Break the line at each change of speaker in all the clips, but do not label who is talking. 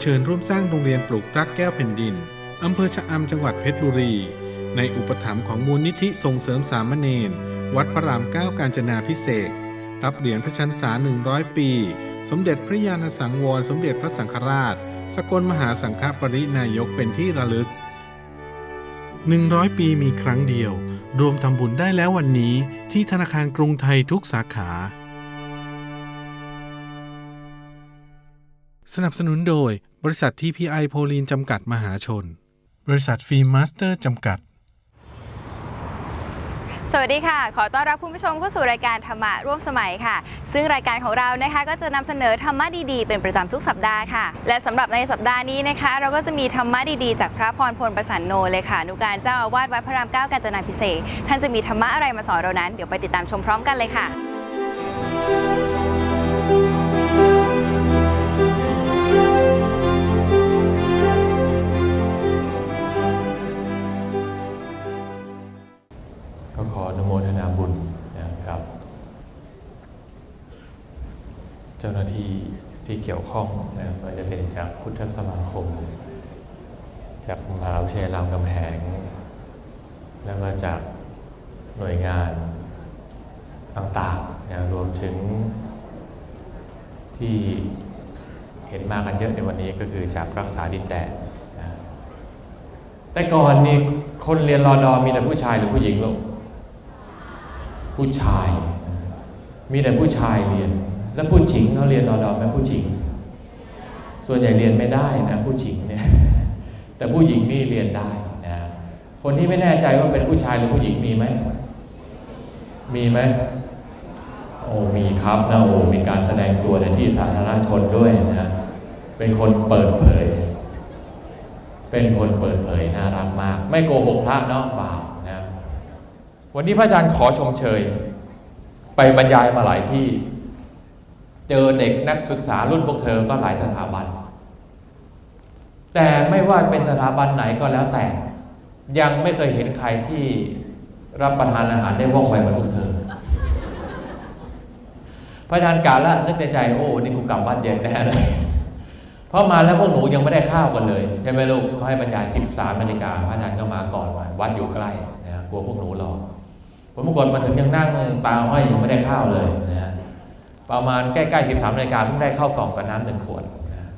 เชิญร่วมสร้างโรงเรียนปลูกรักแก้วแผ่นดิน อำเภอชะอำจังหวัดเพชรบุรี ในอุปถัมภ์ของมูลนิธิส่งเสริมสามเณรวัดพระรามเก้ากาญจนาพิเศษ รับเหรียญพระชันษา 100 ปี สมเด็จพระญาณสังวร สมเด็จพระสังฆราช สกลมหาสังฆปรินายกเป็นที่ระลึก 100 ปีมีครั้งเดียว รวมทำบุญได้แล้ววันนี้ที่ธนาคารกรุงไทยทุกสาขา สนับสนุนโดยบริษัท TPI โพลีนจำกัดมหาชน บริษัทฟิล์มมาสเตอร์จำกัด
สวัสดีค่ะ ขอต้อนรับคุณผู้ชมเข้าสู่รายการธรรมะร่วมสมัยค่ะ ซึ่งรายการของเรานะคะก็จะนำเสนอธรรมะดีๆ เป็นประจำทุกสัปดาห์ค่ะ และสำหรับในสัปดาห์นี้นะคะ เราก็จะมีธรรมะดีๆ จากพระพรพลประสานโนเลยค่ะนุการเจ้าอาวาสวัดพระรามเก้ากาญจนาพิเศษกท่านจะมีธรรมะอะไรมาสอนเรานั้น เดี๋ยวไปติดตามชมพร้อมกันเลยค่ะ
นุโมทนาบุญนะครับ เจ้าหน้าที่ที่เกี่ยวข้องนะไมันจะเป็นจากพุทธสมาคม จากมหาวิทยาลัยรามคำแหง แล้วก็จากหน่วยงานต่างๆนะรวมถึงที่เห็นมากันเยอะในวันนี้ก็คือจากรักษาดินแดนแต่ก่อนนี่คนเรียนรอดอมีแต่ผู้ชายหรือผู้หญิงลูก ผู้ชาย มีแต่ผู้ชายเรียน แล้วผู้หญิงเขาเรียนรอดอไหมผู้หญิง ส่วนใหญ่เรียนไม่ได้นะผู้หญิงเนี่ย แต่ผู้หญิงนี่เรียนได้นะ คนที่ไม่แน่ใจว่าเป็นผู้ชายหรือผู้หญิงมีไหม มีไหมโอ้มีครับนะโอ้มีการแสดงตัวในที่สาธารณชนด้วยนะ เป็นคนเปิดเผย เป็นคนเปิดเผยน่ารักมาก ไม่โกหกพระเนาะบาป วันนี้พระอาจารย์ขอชมเชย ไปบรรยายมาหลายที่ เจอเด็กนักศึกษารุ่นพวกเธอก็หลายสถาบัน แต่ไม่ว่าเป็นสถาบันไหนก็แล้วแต่ ยังไม่เคยเห็นใครที่รับประทานอาหารได้ว่องไวเหมือนพวกเธอ พระอาจารย์กาละนึกในใจโอ้นี่กูกลับบ้านเย็นแน่เลยเพราะมาแล้วพวกหนูยังไม่ได้ข้าวกันเลยใช่ไหมลูกเขาให้บรรยาย 13นาฬิกาพระอาจารย์ก็มาก่อนวันวัดอยู่ใกล้นะกลัวพวกหนูรอ ผมปรากฏมาถึงยังนั่งตาห้อยยังไม่ได้ข้าวเลยนะประมาณใกล้ๆ13นาฬิกาเพิ่งได้ข้าวกล่องกับน้ำหนึ่งขวดนะ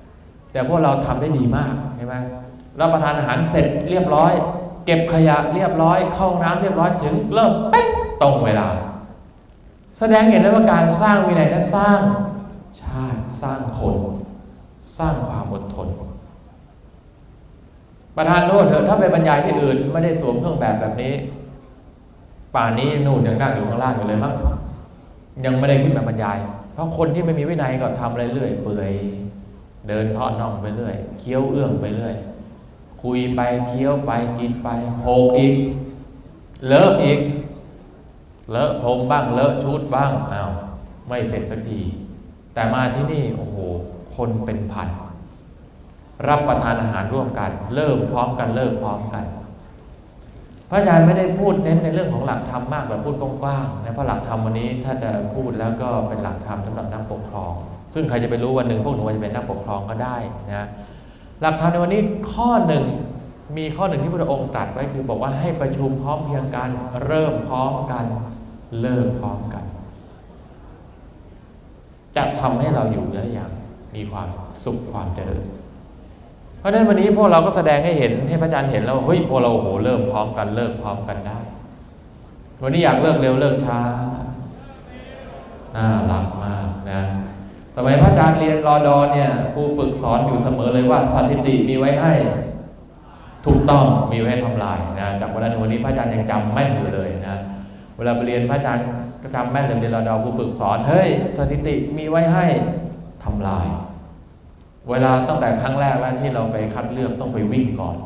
แต่พวกเราทำได้ดีมากใช่ไหมรับประทานอาหารเสร็จเรียบร้อย เก็บขยะเรียบร้อยเข้าห้องน้ำเรียบร้อยถึงเริ่มเป๊ะตรงเวลา แสดงเห็นแล้วว่าการสร้างวินัยนั้นสร้างชาติสร้างคนสร้างความอดทน ประธานโทษเถอะถ้าไปบรรยายที่อื่น ไม่ได้สวมเครื่องแบบแบบนี้ ป่านนี้นู่นยังนั่งอยู่ข้างล่างอยู่เลยมั้งยังไม่ได้ขึ้นมาบรรยาย เพราะคนที่ไม่มีวินัยก็ทำอะไรเรื่อยเปื่อยเดินทอดน่องไปเรื่อยเคี้ยวเอื้องไปเรื่อยคุยไปเคี้ยวไปกินไปโหกอีก เลอะอีก เลอะพรมบ้างเลอะชุดบ้างอ้าวไม่เสร็จสักที แต่มาที่นี่โอ้โหคนเป็นพันรับประทานอาหารร่วมกัน เริ่มพร้อมกันเลิกพร้อมกัน พระอาจารย์ไม่ได้พูดเน้นในเรื่องของหลักธรรมมากแบบพูดกว้างๆนะเพราะหลักธรรมวันนี้ถ้าจะพูดแล้วก็เป็นหลักธรรมสำหรับนักปกครอง ซึ่งใครจะไปรู้วันหนึ่งพวกหนูอาจจะเป็นนักปกครองก็ได้นะหลักธรรมในวันนี้ข้อหนึ่งมีข้อหนึ่งที่พระองค์ตรัสไว้คือบอกว่าให้ประชุมพร้อมเพียงกันเริ่มพร้อมกันเลิกพร้อมกัน จะทำให้เราอยู่ได้อย่างมีความสุขความเจริญ เพราะฉะนั้นวันนี้พวกเราก็แสดงให้เห็นให้พระอาจารย์เห็นแล้วว่าเฮ้ยพวกเราโหเริ่มพร้อมกันเลิกพร้อมกันได้ วันนี้อยากเลิกเร็วเลิกช้าน่ารักมากนะสมัยพระอาจารย์เรียนรอดอเนี่ยครูฝึกสอนอยู่เสมอเลยว่าสถิติมีไว้ให้ ถูกต้องมีไว้ให้ทำลายนะจากวันนั้นวันนี้พระอาจารย์ยังจำแม่นอยู่เลยนะเวลาไปเรียนพระอาจารย์ก็จำแม่นเลยเรียนรอดอครูฝึกสอนเฮ้ยสถิติมีไว้ให้ทำลาย เวลาตั้งแต่ครั้งแรกแล้วที่เราไปคัดเลือกต้องไปวิ่งก่อน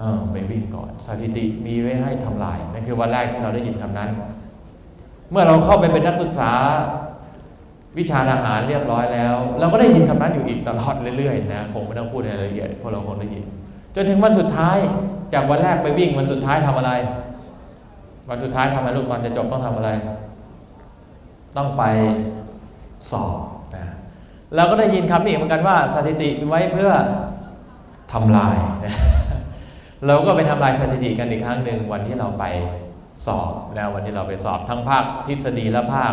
อไปวิ่งก่อน สถิติมีไว้ให้ทำลายนั่นคือวันแรกที่เราได้ยินคำนั้น เมื่อเราเข้าไปเป็นนักศึกษาวิชาอาหารเรียบร้อยแล้ว เราก็ได้ยินคำนั้นอยู่อีกตลอดเรื่อยๆนะคงไม่ต้องพูดในรายละเอียดเพราะเราคงได้ยิน จนถึงวันสุดท้ายจากวันแรกไปวิ่งวันสุดท้ายทำอะไร วันสุดท้ายทำอะไรลูกตอนจะจบต้องทำอะไร ต้องไปสอบ เราก็ได้ยินคำนี้อีกเหมือนกันว่าสถิติมีไว้เพื่อทำลายนะเราก็ไปทำลายสถิติกันอีกครั้งหนึ่งวันที่เราไปสอบนะวันที่เราไปสอบทั้งภาคทฤษฎีและภาค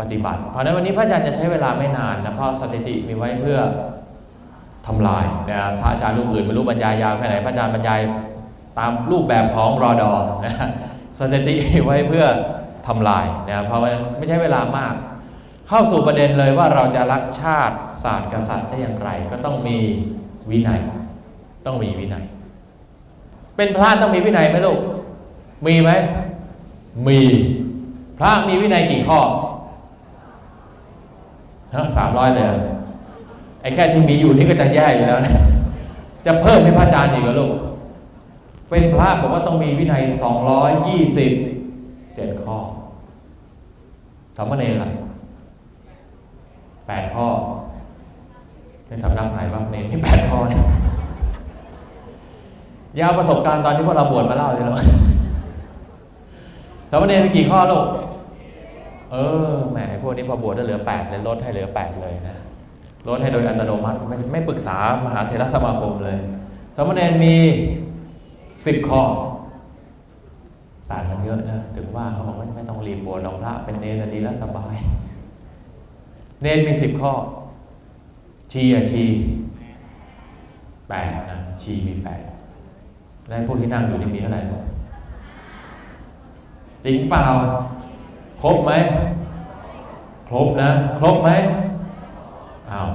ปฏิบัติ เพราะนั้นวันนี้พระอาจารย์จะใช้เวลาไม่นานนะเพราะสถิติมีไว้เพื่อทำลายนะพระอาจารย์รูปอื่นไม่รู้บรรยายยาวแค่ไหนพระอาจารย์บรรยายตามรูปแบบของรอดอนะสถิติไว้เพื่อทำลายนะเพราะมันไม่ใช่เวลามาก เข้าสู่ประเด็นเลยว่าเราจะรักชาติศาสตร์กษัตริย์ได้อย่างไร ก็ต้องมีวินัย ต้องมีวินัย เป็นพระต้องมีวินัยไหมลูก มีไหม มีพระมีวินัยกี่ข้อสามร้อยเลยไอ้แค่ที่มีอยู่นี่ก็จะแย่อยู่แล้วนะจะเพิ่มให้พระอาจารย์อีกเหรอลูก เป็นพระบอกว่าต้องมีวินัยสองร้อยยี่สิบเจ็ดข้อสามเณรล่ะ แปดข้อในสำนักไหนบ้างเนรนี่แปดข้อนยาวประสบการณ์ตอนที่พวกเราบวชมาเล่าเลยเนาะสามเณรมีกี่ข้อลูก เออ แหม พวกนี้พอบวชได้เหลือแปดเลยลดให้เหลือแปดเลยนะ ลดให้โดยอัตโนมัติไม่ไม่ปรึกษามหาเทรสมาคมเลย สามเณรมีสิบข้อ ต่างกันเยอะนะ ถึงว่าเขาบอกว่าไม่ต้องรีบบวชหรอกพระเป็นเนรดีแล้วสบาย เนรมีสิบข้อ ชีอะชีแปดนะชีมีแปดและพวกที่นั่งอยู่นี่มีเท่าไหร่บ้างจริงเปล่า ครบไหม ครบนะ ครบไหมอ้าว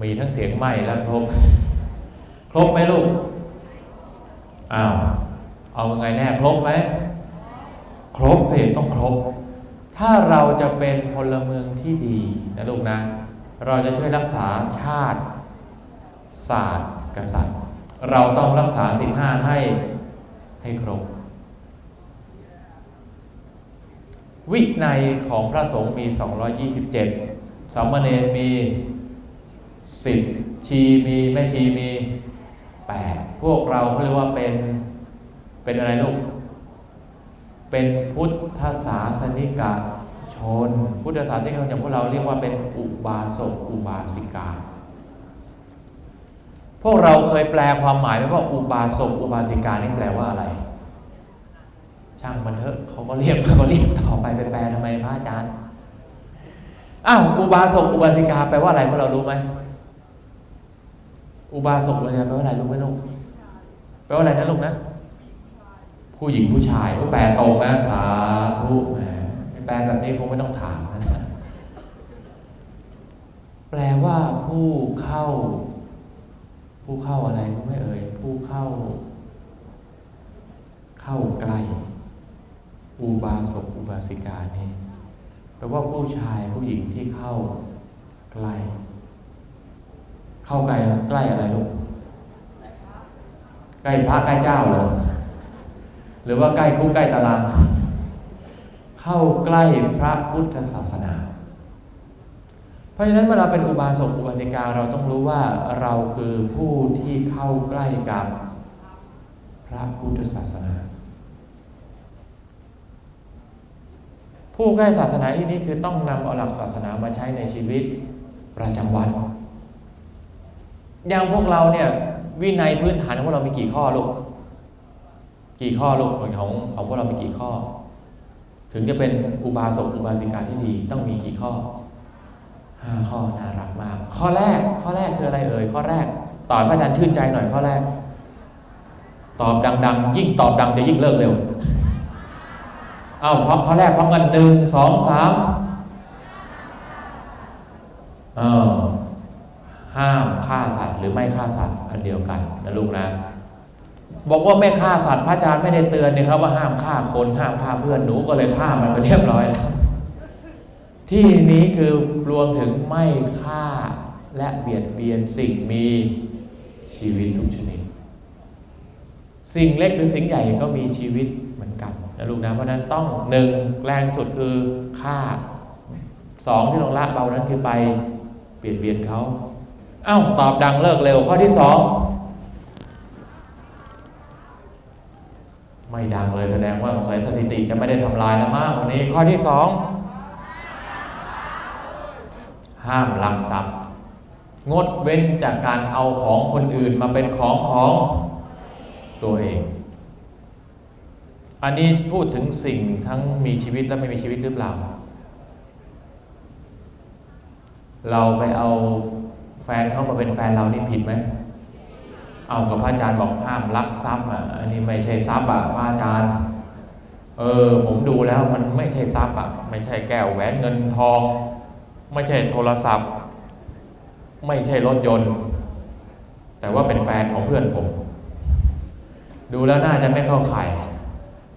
มีทั้งเสียงไหมและครบ ครบไหมลูกอ้าวเอายังไงแน่ ครบไหม ครบสิต้องครบ ถ้าเราจะเป็นพลเมืองที่ดีนะลูกนะ เราจะช่วยรักษาชาติ ศาสตร์กษัตริย์ เราต้องรักษาสินห้าให้ให้ครบ วินัยของพระสงฆ์มี 227 สามเณรมี 10 ชีมี แม่ชีมี 8 พวกเราเขาเรียกว่าเป็นเป็นอะไรลูก เป็นพุทธศาสนิกชน พุทธศาสนิกชนอย่างพวกเราเรียกว่าเป็นอุบาสกอุบาสิกา พวกเราเคยแปลความหมายไหมว่าอุบาสกอุบาสิกานี่แปลว่าอะไร ช่างมันเถอะเขาก็เรียกเขาก็เรียกต่อไปไปแปลทำไมพระอาจารย์อ้าวอุบาสกอุบาสิกาแปลว่าอะไรพวกเรารู้ไหมอุบาสกอุบาสิกาแปลว่าอะไรรู้ไหมลูกแปลว่าอะไรนะลูกนะ ผู้หญิงผู้ชายก็แปลตรงนะสาธุแหมแปลแบบนี้คงไม่ต้องถามนะแปลว่าผู้เข้า ผู้เข้าอะไรก็ไม่เอ่ยผู้เข้า เข้าใกล้อุบาสกอุบาสิกานี่แปลว่าผู้ชายผู้หญิงที่เข้าใกล้เข้าใกล้ใกล้อะไรลูกใกล้พระใกล้เจ้าเหรอ หรือว่าใกล้คุกใกล้ตาราง เข้าใกล้พระพุทธศาสนา เพราะฉะนั้นเวลาเป็นอุบาสกอุบาสิกาเราต้องรู้ว่าเราคือผู้ที่เข้าใกล้กับพระพุทธศาสนา ผู้ใกล้ศาสนาที่นี้คือต้องนำเอาหลักศาสนามาใช้ในชีวิตประจำวัน อย่างพวกเราเนี่ยวินัยพื้นฐานของเรามีกี่ข้อลูก กี่ข้อลูกคนของของพวกเรามีกี่ข้อ ถึงจะเป็นอุบาสกอุบาสิกาที่ดี ต้องมีกี่ข้อห้าข้อน่ารักมาก ข้อแรก ข้อแรกคืออะไรเอ่ยข้อแรกตอบพระอาจารย์ชื่นใจหน่อยข้อแรก ตอบดัง ๆ ยิ่งตอบดังจะยิ่งเลิกเร็วเอาพร้อมข้อแรกพร้อมกันหนึ่งสองสามเออห้ามฆ่าสัตว์หรือไม่ฆ่าสัตว์อันเดียวกันนะลูกนะ บอกว่าไม่ฆ่าสัตว์พระอาจารย์ไม่ได้เตือนนะครับว่าห้ามฆ่าคนห้ามฆ่าเพื่อนหนูก็เลยฆ่ามันไปเรียบร้อยแล้วที่นี้คือรวมถึงไม่ฆ่าและเบียดเบียนสิ่งมีชีวิตทุกชนิด สิ่งเล็กหรือสิ่งใหญ่ก็มีชีวิตเหมือนกันนะลูกนะเพราะนั้นต้องหนึ่งแรงสุดคือฆ่าสองที่ลงละเบานั้นคือไปเปลี่ยนเบียนเขาเอ้าตอบดังเลิกเร็วข้อที่สอง ไม่ดังเลยแสดงว่าสงสัยสถิติจะไม่ได้ทำลายแล้วมากวันนี้ข้อที่สองหห้ามลักทรัพย์ งดเว้นจากการเอาของคนอื่นมาเป็นของของตัวเอง อันนี้พูดถึงสิ่งทั้งมีชีวิตและไม่มีชีวิตหรือเปล่า เราไปเอาแฟนเข้ามาเป็นแฟนเรานี่ผิดไหม เอากับพระอาจารย์บอกห้ามลักทรัพย์อะอันนี้ไม่ใช่ทรัพย์อะพระอาจารย์ เออ ผมดูแล้วมันไม่ใช่ทรัพย์อะไม่ใช่แก้วแหวนเงินทอง ไม่ใช่โทรศัพท์ ไม่ใช่รถยนต์ แต่ว่าเป็นแฟนของเพื่อนผม ดูแล้วน่าจะไม่เข้าข่าย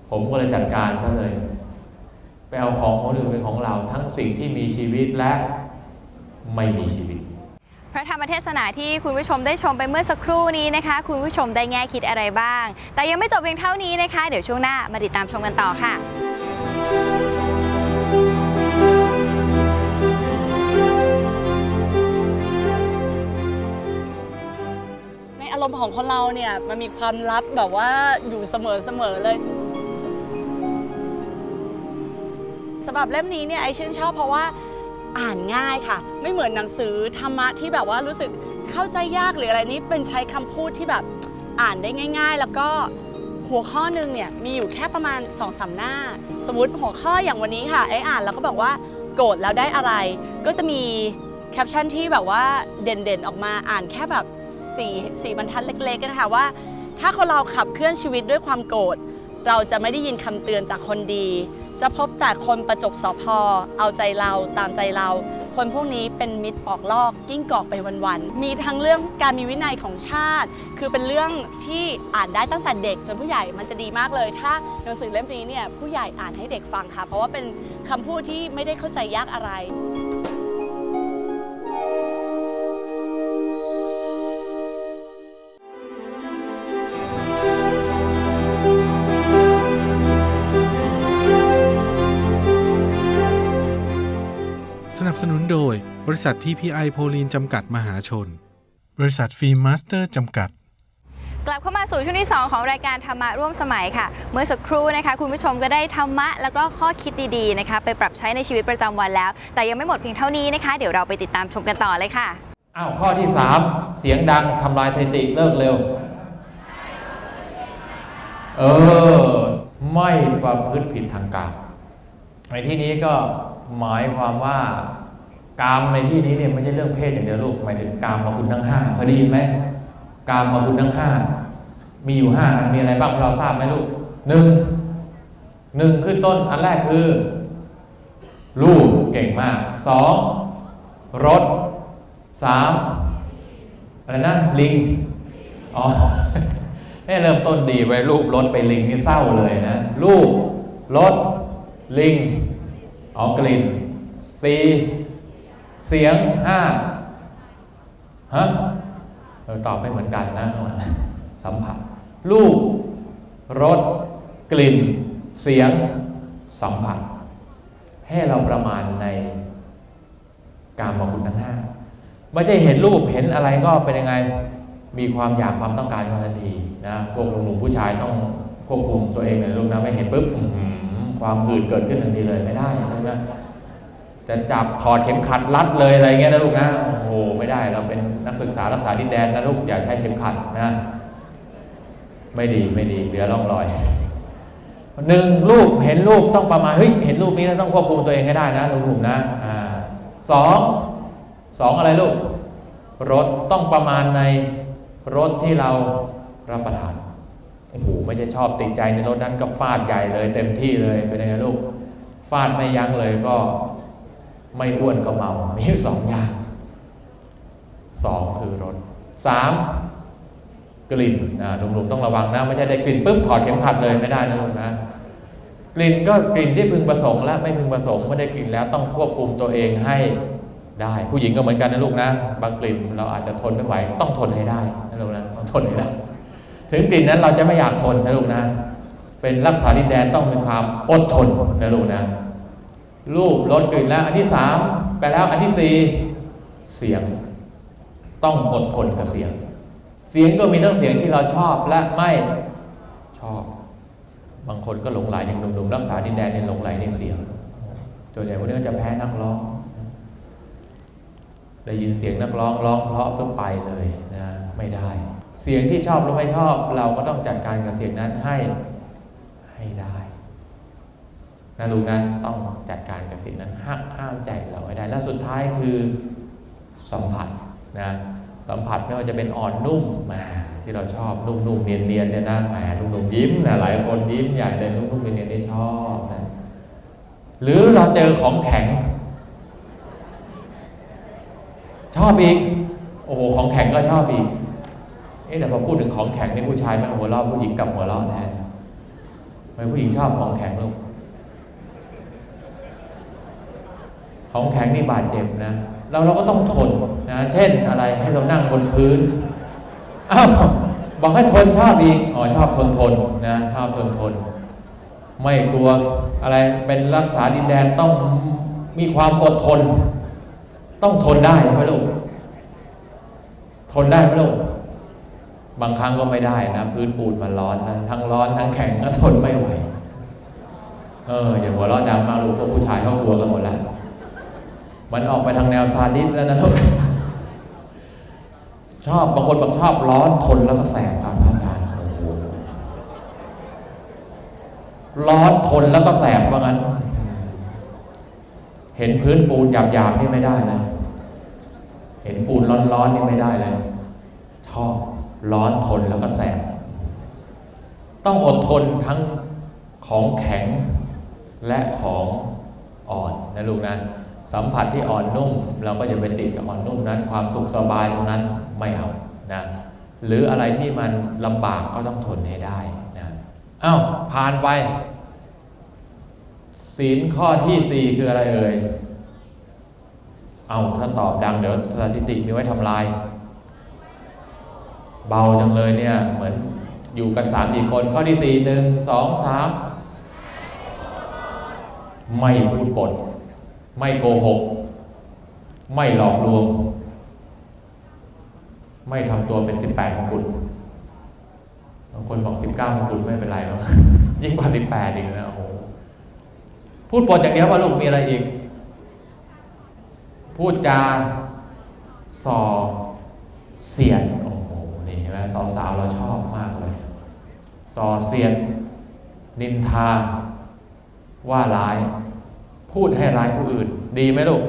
ผมก็เลยจัดการซะเลยไปเอาของของอื่นเป็นของเรา ทั้งสิ่งที่มีชีวิตและไม่มีชีวิต
พระธรรมเทศนาที่คุณผู้ชมได้ชมไปเมื่อสักครู่นี้นะคะ คุณผู้ชมได้แง่คิดอะไรบ้าง แต่ยังไม่จบเพียงเท่านี้นะคะ เดี๋ยวช่วงหน้ามาติดตามชมกันต่อค่ะ
ในอารมณ์ของคนเราเนี่ยมันมีความลับแบบว่าอยู่เสมอเสมอเลยสำหรับเล่มนี้เนี่ยไอชื่นชอบเพราะว่า อ่านง่ายค่ะ ไม่เหมือนหนังสือธรรมะที่แบบว่ารู้สึกเข้าใจยากหรืออะไรนี้เป็นใช้คำพูดที่แบบอ่านได้ง่าย ๆ แล้วก็หัวข้อหนึ่งเนี่ยมีอยู่แค่ประมาณ2อสหน้า สมมติหัวข้ออย่างวันนี้ค่ะไอ้อ่านแล้วก็บอกว่าโกรธแล้วได้อะไร ก็จะมีแคปชั่นที่แบบว่าเด่นๆออกมาอ่านแค่แบบสี่สี่บรรทัดเล็กๆนะคะว่า ถ้าคนเราขับเคลื่อนชีวิตด้วยความโกรธเราจะไม่ได้ยินคำเตือนจากคนดี จะพบแต่คนประจบสอพอ เอาใจเราตามใจเรา คนพวกนี้เป็นมิตรปอกลอกกิ้งกอกไปวันๆ มีทั้งเรื่องการมีวินัยของชาติ คือเป็นเรื่องที่อ่านได้ตั้งแต่เด็กจนผู้ใหญ่มันจะดีมากเลย ถ้าหนังสือเล่มนี้เนี่ยผู้ใหญ่อ่านให้เด็กฟังค่ะ เพราะว่าเป็นคำพูดที่ไม่ได้เข้าใจยากอะไร
สนับสนุนโดย บริษัท TPI โพลีนจำกัดมหาชน บริษัทฟิล์มมาสเตอร์จำกัด
กลับเข้ามาสู่ช่วงที่ 2 ของรายการธรรมะร่วมสมัยค่ะ เมื่อสักครู่นะคะ คุณผู้ชมก็ได้ธรรมะแล้วก็ข้อคิดดีๆนะคะ ไปปรับใช้ในชีวิตประจำวันแล้ว แต่ยังไม่หมดเพียงเท่านี้นะคะ เดี๋ยวเราไปติดตามชมกันต่อเลยค่ะ
อ้าวข้อที่สามเสียงดังทำลายสถิติเลิกเร็ว เออ ไม่ประพฤติผิดทางกามในที่นี้ก็หมายความว่า กามในที่นี้เนี่ยไม่ใช่เรื่องเพศอย่างเดียวลูกหมายถึงกามมาคุณทั้งห้าเคยได้ยินไหมกามมาคุณทั้งห้ามีอยู่ห้าอันมีอะไรบ้างเราทราบไหมลูกหนึ่งหนึ่งขึ้นต้นอันแรกคือ รูปเก่งมากสองรถสามอะไรนะลิงอ๋อเอ้เริ่มต้นดีไว้รูปรถไปลิงนี่เศร้าเลยนะรูปรถลิงอ๋อกลิ่นสี่ เสียงห้าฮะเออตอบไม่เหมือนกันนะสัมผัสรูปรสกลิ่น เสียงสัมผัส ให้เราประมาณในการมาคุณทั้งห้าไม่ใช่เห็นรูปเห็นอะไรก็เป็นยังไง มีความอยากความต้องการทันทีนะพวกหนุ่มผู้ชายต้องควบคุมตัวเองในลูกนะไม่เห็นปุ๊บความหืดเกิดขึ้นทันทีเลยไม่ได้ใช่ไหม จะจับถอดเข็มขัดรัดเลยอะไรเงี้ยนะลูกนะโอ้โหไม่ได้เราเป็นนักศึกษารักษาดินแดนนะลูกอย่าใช้เข็มขัดนะ ไม่ดีไม่ดีเหลือร่องรอยหนึ่งรูปเห็นรูปต้องประมาณเฮ้ยเห็นรูปนี้แล้วต้องควบคุมตัวเองให้ได้นะลูกๆนะอ่าสองสองอะไรลูกรถต้องประมาณในรถที่เรารับประทานโอ้โหไม่ใช่ชอบติดใจในรถนั้นก็ฟาดใหญ่เลย เต็มที่เลยเป็นยังไงลูกฟาดไม่ยั้งเลยก็ ไม่อ้วนก็เมา มีสองอย่างสองคือรถสามกลิ่นนะหนุ่มๆต้องระวังนะไม่ใช่ได้กลิ่นปุ๊บถอดเข็มขัดเลยไม่ได้นะลูกนะกลิ่นก็กลิ่นที่พึงประสงค์และไม่พึงประสงค์ไม่ได้กลิ่นแล้วต้องควบคุมตัวเองให้ได้ ผู้หญิงก็เหมือนกันนะลูกนะบางกลิ่นเราอาจจะทนไม่ไหวต้องทนให้ได้นะลูกนะต้องทนให้ได้ถึงกลิ่นนั้นเราจะไม่อยากทนนะลูกนะ เป็นรักษาดินแดนต้องมีความอดทนนะลูกนะ รูปรสกลิ่นแล้ว อันที่สามไปแล้วอันที่สี่เสียง ต้องอดทนกับเสียง เสียงก็มีทั้งเสียงที่เราชอบและไม่ชอบ บางคนก็หลงไหลอย่างหนุ่มๆรักษาดินแดนเนี่ยหลงไหลในเสียงตัวใหญ่พวกนี้ก็จะแพ้นักร้อง ได้ยินเสียงนักร้องร้องเพราะก็ไปเลยนะไม่ได้ เสียงที่ชอบหรือไม่ชอบ เราก็ต้องจัดการกับเสียงนั้นให้ให้ได้ นะลูกนะต้องจัดการกับสิ่งนั้นห้ามห้ามใจเราให้ได้ และสุดท้ายคือสัมผัสนะสัมผัสไม่ว่าจะเป็นอ่อนนุ่มแหมที่เราชอบนุ่มๆเนียนๆเนี่ยนะแหมนุ่มๆยิ้มนะหลายคนยิ้มใหญ่เลยนุ่มๆเนียนๆนี่ชอบนะหรือเราเจอของแข็ง ชอบอีกโอ้โหของแข็งก็ชอบอีกเอ๊ะแต่พอพูดถึงของแข็งเนี่ยผู้ชายไม่หัวเราะผู้หญิงกลับหัวเราะแทนทำไมผู้หญิงชอบของแข็งลูก ของแข็งนี่บาดเจ็บนะเราเราก็ต้องทนนะเช่นอะไรให้เรานั่งบนพื้นอ้าวบอกให้ทนชอบอีกอ๋อชอบทนทนนะชอบทนทน ไม่กลัวอะไรเป็นรักษาดินแดนต้องมีความอดทน ต้องทนได้ใช่ไหมลูกทนได้ไหมลูกบางครั้งก็ไม่ได้นะพื้นปูนมันร้อนนะทั้งร้อนทั้งแข็งก็ทนไม่ไหวเอออย่าหัวเร้อนดังมากลูกพวกผู้ชายเขากลัวกันหมดแล้ว มันออกไปทางแนวซาดิสแล้วนะลูกชอบบางคนบอกชอบร้อนทนแล้วก็แสบครับอาจารย์โอ้โหร้อนทนแล้วก็แสบว่างั้น เห็นพื้นปูนหยาบๆนี่ไม่ได้นะเห็นปูนร้อนๆนี่ไม่ได้เลยชอบร้อนทนแล้วก็แสบต้องอดทนทั้งของแข็งและของอ่อนนะลูกนะ สัมผัสที่อ่อนนุ่ม เราก็อย่าไปติดกับอ่อนนุ่มนั้น ความสุขสบายตรงนั้นไม่เอานะหรืออะไรที่มันลำบากก็ต้องทนให้ได้นะอ้าวผ่านไป ศีลข้อที่สี่คืออะไรเอ่ยเอาถ้าตอบดังเดี๋ยวสถิติมีไว้ทำลาย เบาจังเลยเนี่ย เหมือนอยู่กันสามสี่คนข้อที่สี่หนึ่งสองสามไม่พูดปด ไม่โกหก ไม่หลอกลวง ไม่ทำตัวเป็นสิบแปดมงกุฎบางคนบอกสิบเก้ามงกุฎไม่เป็นไรหรอกยิ่งกว่าสิบแปดอีกนะโอ้โหพูดปดอย่างเดียวว่าลูกมีอะไรอีก พูดจาส่อเสียดโอ้โหนี่เห็นไหมสาวๆเราชอบมากเลยส่อเสียดนินทาว่าร้าย พูดให้ร้ายผู้อื่น ดีไหมลูก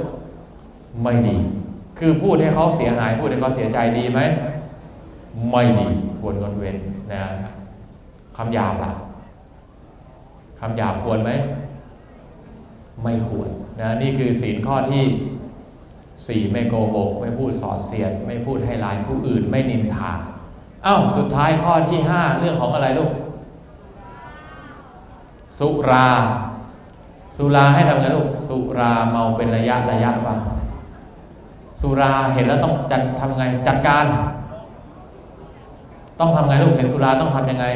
ไม่ดี คือพูดให้เขาเสียหาย พูดให้เขาเสียใจดีไหม ไม่ดีควรงดเว้นนะคำหยาบล่ะคำหยาบควรไหม ไม่ควรนะนี่คือศีลข้อที่สี่ไม่โกหก ไม่พูดสอดเสียด ไม่พูดให้ร้ายผู้อื่น ไม่นินทาอ้าวสุดท้ายข้อที่ห้าเรื่องของอะไรลูก สุรา สุราให้ทำไงลูก สุราเมาเป็นระยะระยะป่ะสุราเห็นแล้วต้องจัดทำไงจัดการ ต้องทำไงลูกเห็นสุราต้องทำยังไง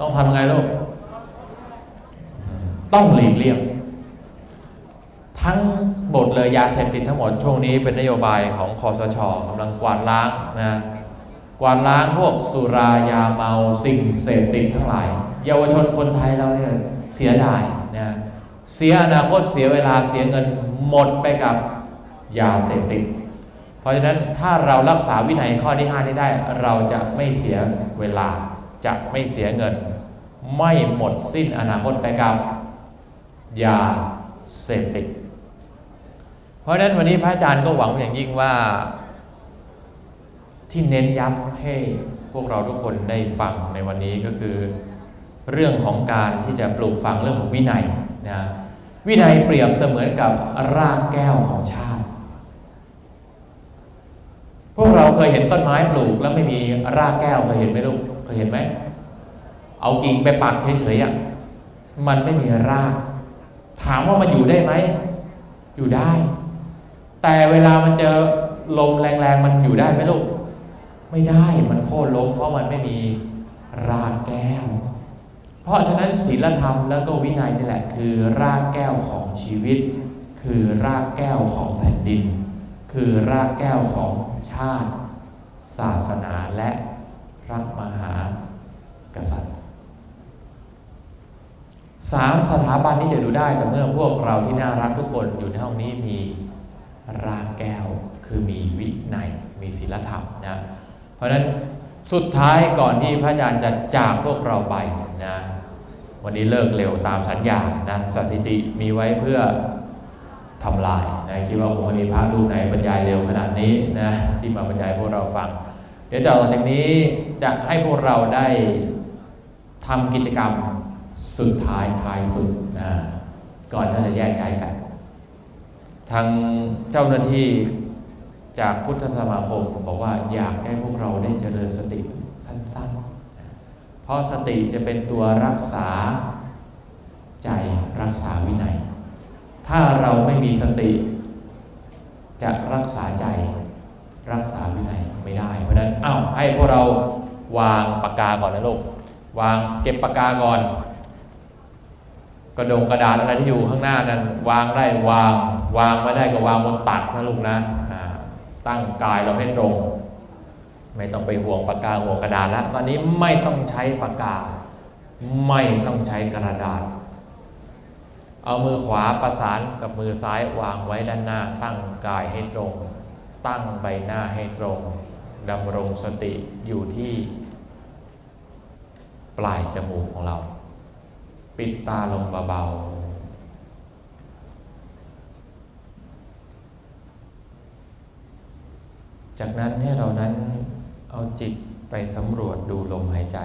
ต้องทำยังไงลูก ต้องหลีกเลี่ยงทั้งหมดเลยยาเสพติดทั้งหมดช่วงนี้เป็นนโยบายของคอสชกำลังกวาดล้างนะกวาดล้างพวกสุรายาเมาสิ่งเสพติดทั้งหลาย เยาวชนคนไทยเราเนี่ยเสียดายนะเสียอนาคตเสียเวลาเสียเงินหมดไปกับยาเสพติด เพราะฉะนั้นถ้าเรารักษาวินัยข้อที่5นี้ได้ เราจะไม่เสียเวลาจะไม่เสียเงิน ไม่หมดสิ้นอนาคตไปกับยาเสพติด เพราะฉะนั้นวันนี้พระอาจารย์ก็หวังอย่างยิ่งว่าที่เน้นย้ำให้พวกเราทุกคนได้ฟังในวันนี้ก็คือ เรื่องของการที่จะปลูกฝังเรื่องของวินัยนะวินัยเปรียบเสมือนกับรากแก้วของชาติ พวกเราเคยเห็นต้นไม้ปลูกแล้วไม่มีรากแก้วเคยเห็นไหมลูกเคยเห็นไหมเอากิ่งไปปักเฉยๆอะมันไม่มีราก ถามว่ามันอยู่ได้ไหมอยู่ได้ แต่เวลามันเจอลมแรงๆมันอยู่ได้ไหมลูกไม่ได้มันโค่นล้มเพราะมันไม่มีรากแก้ว เพราะฉะนั้นศีลธรรมแล้วก็วินัยนี่แหละ คือรากแก้วของชีวิต คือรากแก้วของแผ่นดิน คือรากแก้วของชาติ ศาสนาและพระมหากษัตริย์สามสถาบันที่จะดูได้แต่เมื่อพวกเราที่น่ารักทุกคนอยู่ในห้องนี้มีรากแก้วคือมีวินัยมีศีลธรรมนะเพราะฉะนั้นสุดท้ายก่อนที่พระอาจารย์จะจากพวกเราไปนะ วันนี้เลิกเร็วตามสัญญานะสถิติมีไว้เพื่อทำลายนะคิดว่าคงไม่มีพระรูปไหนบรรยายเร็วขนาดนี้นะที่มาบรรยายพวกเราฟัง เดี๋ยวต่อจากนี้จะให้พวกเราได้ทำกิจกรรมสุดท้ายท้ายสุดนะก่อนที่จะแยกย้ายกัน ทางเจ้าหน้าที่จากพุทธสมาคมบอกว่าอยากให้พวกเราได้เจริญสติสั้นๆ เพราะสติจะเป็นตัวรักษาใจรักษาวินัย ถ้าเราไม่มีสติ จะรักษาใจรักษาวินัยไม่ได้ เพราะนั้นอ้าวให้พวกเราวางปากกาก่อนนะลูกวางเก็บปากกาก่อน กระดงกระดาษอะไรที่อยู่ข้างหน้านั้น วางได้วาง วางไม่ได้ก็วางบนตักนะลูกนะตั้งกายเราให้ตรง ไม่ต้องไปห่วงปากกาห่วงกระดาษแล้วตอนนี้ไม่ต้องใช้ปากกา ไม่ต้องใช้กระดาษ เอามือขวาประสานกับมือซ้ายวางไว้ด้านหน้า ตั้งกายให้ตรง ตั้งใบหน้าให้ตรงดำรงสติอยู่ที่ ปลายจมูกของเรา ปิดตาลงเบาๆจากนั้นให้เรานั้น เอาจิตไปสำรวจดูลมหายใจ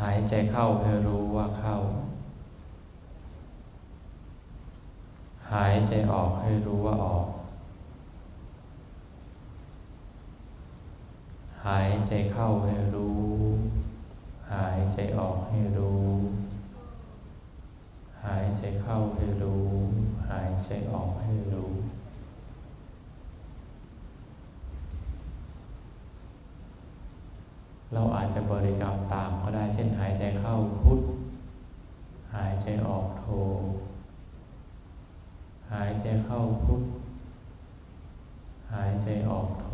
หายใจเข้าให้รู้ว่าเข้า หายใจออกให้รู้ว่าออก หายใจเข้าให้รู้ หายใจออกให้รู้ หายใจเข้าให้รู้ หายใจออกให้รู้ เราอา จะบริกรรมตามก็ได้เช่นหายใจเข้าพุทธหายใจออกโท หายใจเข้าพุทธหายใจออกโท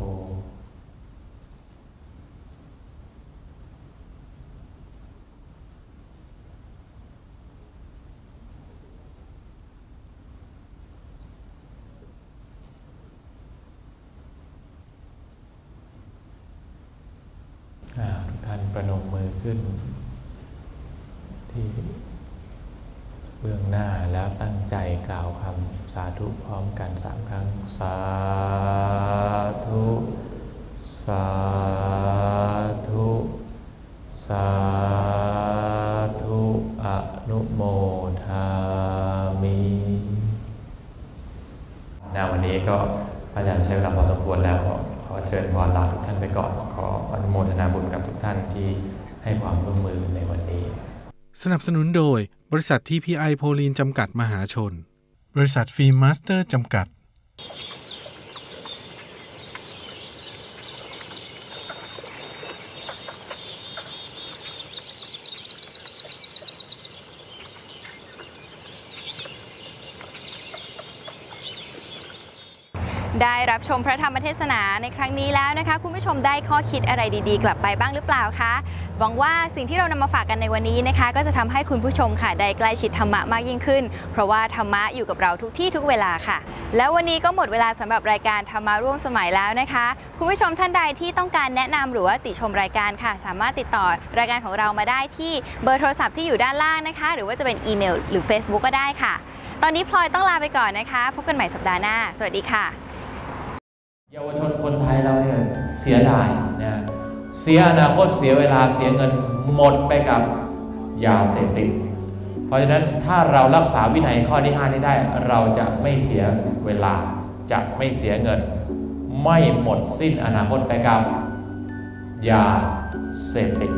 อ่าทุกท่าน ประนมมือขึ้น ที่เบื้องหน้าแล้วตั้งใจกล่าวคำสาธุพร้อมกันสามครั้ง สาธุ สาธุ สาธุอนุโมทามินะวันนี้ก็พระอาจารย์ใช้เวลาพอสมควรแล้ว ขอเชิญพรลาทุกท่านไปก่อน ขออนุโมทนาบุญกับทุกท่านที่ให้ความร่วมมือในวันนี้
สนับสนุนโดยบริษัททีพีไอโพลีนจำกัดมหาชน บริษัทฟิล์มมาสเตอร์จำกัด
ได้รับชมพระธรรมเทศนาในครั้งนี้แล้วนะคะ คุณผู้ชมได้ข้อคิดอะไรดีๆ กลับไปบ้างหรือเปล่าคะหวังว่าสิ่งที่เรานำมาฝากกันในวันนี้นะคะ ก็จะทำให้คุณผู้ชมค่ะได้ใกล้ชิดธรรมะมากยิ่งขึ้น เพราะว่าธรรมะอยู่กับเราทุกที่ทุกเวลาค่ะ แล้ววันนี้ก็หมดเวลาสำหรับรายการธรรมะร่วมสมัยแล้วนะคะ คุณผู้ชมท่านใดที่ต้องการแนะนำหรือว่าติชมรายการค่ะ สามารถติดต่อรายการของเรามาได้ที่เบอร์โทรศัพท์ที่อยู่ด้านล่างนะคะ หรือว่าจะเป็นอีเมลหรือ Facebook ก็ได้ค่ะ ตอนนี้พลอยต้องลาไปก่อนนะคะ พบกันใหม่สัปดาห์หน้า สวัสดีค่ะ
เยาวชนคนไทยเราเนี่ยเสียดายนะเสียอนาคตเสียเวลาเสียเงินหมดไปกับยาเสพติด เพราะฉะนั้นถ้าเรารักษาวินัยข้อที่5นี้ได้ เราจะไม่เสียเวลาจะไม่เสียเงิน ไม่หมดสิ้นอนาคตไปกับยาเสพติด